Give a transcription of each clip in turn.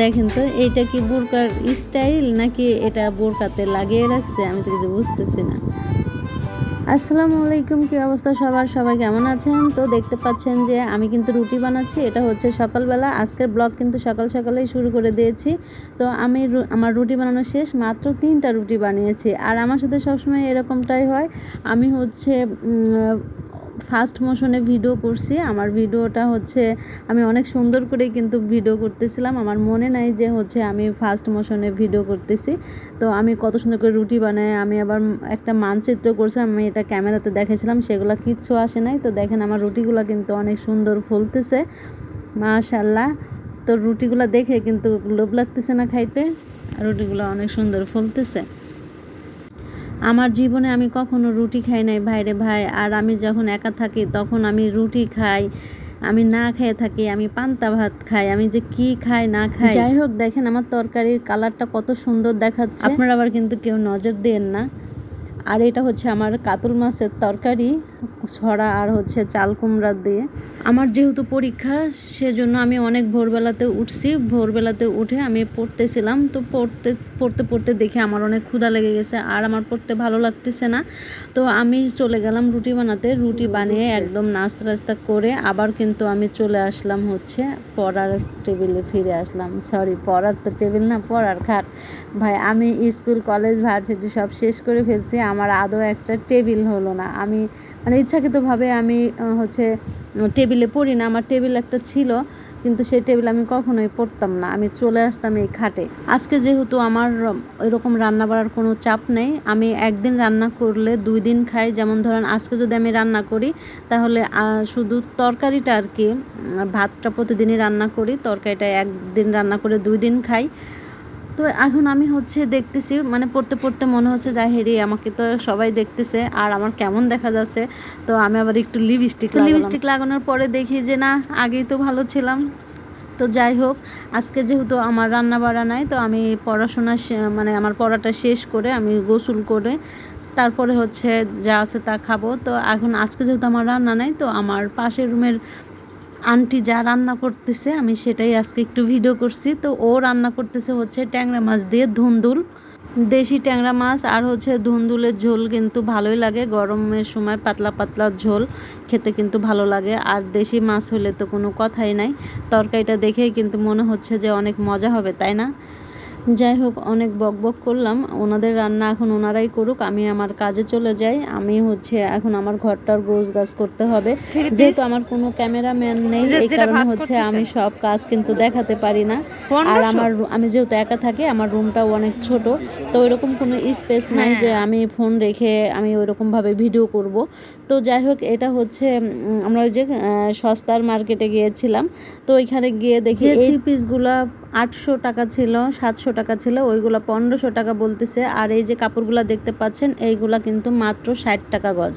দেখেন তো, এইটা কি বোরকার স্টাইল নাকি এটা বোরকাতে লাগিয়ে রাখছে? আমি তো কিছু বুঝতেছি না। আসসালামু আলাইকুম, কি অবস্থা সবার? সবাই কেমন আছেন? তো দেখতে পাচ্ছেন যে আমি কিন্তু রুটি বানাচ্ছি, এটা হচ্ছে সকালবেলা। আজকের ব্লগ কিন্তু সকাল সকালেই শুরু করে দিয়েছি। তো আমি আমার রুটি বানানো শেষ, মাত্র তিনটা রুটি বানিয়েছি। আর আমার সাথে সবসময় এরকমটাই হয়। আমি হচ্ছে ফার্স্ট মোশনে ভিডিও করছি। আমার ভিডিওটা হচ্ছে, আমি অনেক সুন্দর করে কিন্তু ভিডিও করতেছিলাম। আমার মনে নাই যে হচ্ছে আমি ফার্স্ট মোশনে ভিডিও করতেছি। তো আমি কত সুন্দর করে রুটি বানাই, আমি আবার একটা মানচিত্র করছিলাম, আমি এটা ক্যামেরাতে দেখেছিলাম সেগুলো কিচ্ছু আসে নাই। তো দেখেন আমার রুটিগুলো কিন্তু অনেক সুন্দর ফুলতেছে। মাশাল্লাহ তো রুটিগুলো দেখে কিন্তু লোভ লাগতেছে না খাইতে। রুটিগুলো অনেক সুন্দর ফুলতেছে। আমার জীবনে আমি কখনো রুটি খাই নাই ভাইরে ভাই। আর আমি যখন একা থাকি তখন আমি রুটি খাই আমি না খেয়ে থাকি আমি পান্তা ভাত খাই আমি যে কি খাই না খাই। যাই হোক দেখেন আমার তরকারির কালারটা কত সুন্দর দেখাচ্ছে। আপনারা আবার কিন্তু কেউ নজর দেন না। আর এটা হচ্ছে আমার কাতল মাছের তরকারি, ছড়া আর হচ্ছে চাল কুমড়া দিয়ে। আমার যেহেতু পরীক্ষা, সেজন্য আমি অনেক ভোরবেলাতে উঠছি। ভোরবেলাতে উঠে আমি পড়তেছিলাম। তো পড়তে পড়তে পড়তে দেখে আমার অনেক ক্ষুধা লেগে গেছে আর আমার পড়তে ভালো লাগতেছে না। তো আমি চলে গেলাম রুটি বানাতে। রুটি বানিয়ে একদম নাস্তা টাস্তা করে আবার কিন্তু আমি চলে আসলাম হচ্ছে পড়ার টেবিলে ফিরে আসলাম। সরি, পড়ার তো টেবিল না, পড়ার খাট। ভাই, আমি স্কুল, কলেজ, ভার্সিটি সব শেষ করে ফেলছি। আমার আদৌ একটা টেবিল হলো না। আমি মানে ইচ্ছাকৃতভাবে আমি হচ্ছে টেবিলে পড়ি না। আমার টেবিল একটা ছিল, কিন্তু সেই টেবিল আমি কখনোই পড়তাম না। আমি চলে আসতাম এই খাটে। আজকে যেহেতু আমার এরকম রান্না বাড়ার কোনো চাপ নেই, আমি একদিন রান্না করলে দুই দিন খাই। যেমন ধরেন, আজকে যদি আমি রান্না করি, তাহলে শুধু তরকারিটা আর কি ভাতটা প্রতিদিনই রান্না করি। তরকারিটা একদিন রান্না করে দুই দিন খাই। তো এখন আমি হচ্ছে দেখতেছি মানে পড়তে পড়তে মনে হচ্ছে যা হেরি আমাকে তো সবাই দেখতেছে আর আমার কেমন দেখা যাচ্ছে? তো আমি আবার একটু লিপস্টিক লিপস্টিক লাগানোর পরে দেখি যে না আগেই তো ভালো ছিলাম। তো যাই হোক আজকে যেহেতু আমার রান্না বাড়া নাই তো আমি পড়াশোনা মানে আমার পড়াটা শেষ করে আমি গোসল করে তারপরে হচ্ছে যা আছে তা খাব। তো এখন আজকে যেহেতু আমার রান্না নাই তো আমার পাশের রুমের আন্টি যা রান্না করতেছে, আমি সেটাই আজকে একটু ভিডিও করছি। তো ও রান্না করতেছে হচ্ছে ট্যাংরা মাছ দিয়ে ধুন্দুল, দেশি ট্যাংরা মাছ আর হচ্ছে ধুন্দুলের ঝোল কিন্তু ভালোই লাগে, গরমের সময় পাতলা পাতলা ঝোল খেতে কিন্তু ভালো লাগে। আর দেশি মাছ হলে তো কোনো কথাই নাই, তরকারিটা দেখেই কিন্তু মনে হচ্ছে যে অনেক মজা হবে, তাই না? যাই হোক অনেক বক বক করলাম। ওনাদের রান্না এখন ওনারাই করুক আমি আমার কাজে চলে যাই। আমি হচ্ছে এখন আমার ঘরটার গোছ গাছ করতে হবে। যেহেতু আমার কোনো ক্যামেরাম্যান নেই এই কারণে হচ্ছে আমি সব কাজ কিন্তু দেখাতে পারি না। আর আমার আমি যেহেতু একা থাকি আমার রুমটাও অনেক ছোট তো ওইরকম কোনো স্পেস নাই যে আমি ফোন রেখে আমি ওইরকম ভাবে ভিডিও করব। তো যাই হোক এটা হচ্ছে আমরা ওই যে সস্তার মার্কেটে গিয়েছিলাম। তো ওইখানে গিয়ে দেখি এই পিসগুলা আটশো টাকা ছিল, সাতশো টাকা ছিল, ওইগুলো পনেরোশো টাকা বলতেছে। আর এই যে কাপড়গুলো দেখতে পাচ্ছেন, এইগুলা কিন্তু মাত্র ষাট টাকা গজ।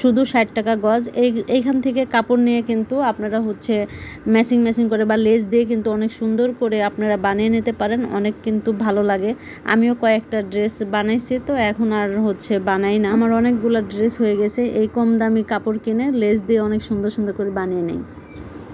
শুধু ষাট টাকা গজ। এই, এইখান থেকে কাপড় নিয়ে কিন্তু আপনারা হচ্ছে ম্যাচিং ম্যাচিং করে বা লেস দিয়ে কিন্তু অনেক সুন্দর করে আপনারা বানিয়ে নিতে পারেন। অনেক কিন্তু ভালো লাগে। আমিও কয়েকটা ড্রেস বানাইছি, তো এখন আর হচ্ছে বানাই না। আমার অনেকগুলো ড্রেস হয়ে গেছে। এই কম দামি কাপড় কিনে লেস দিয়ে অনেক সুন্দর সুন্দর করে বানিয়ে নেই।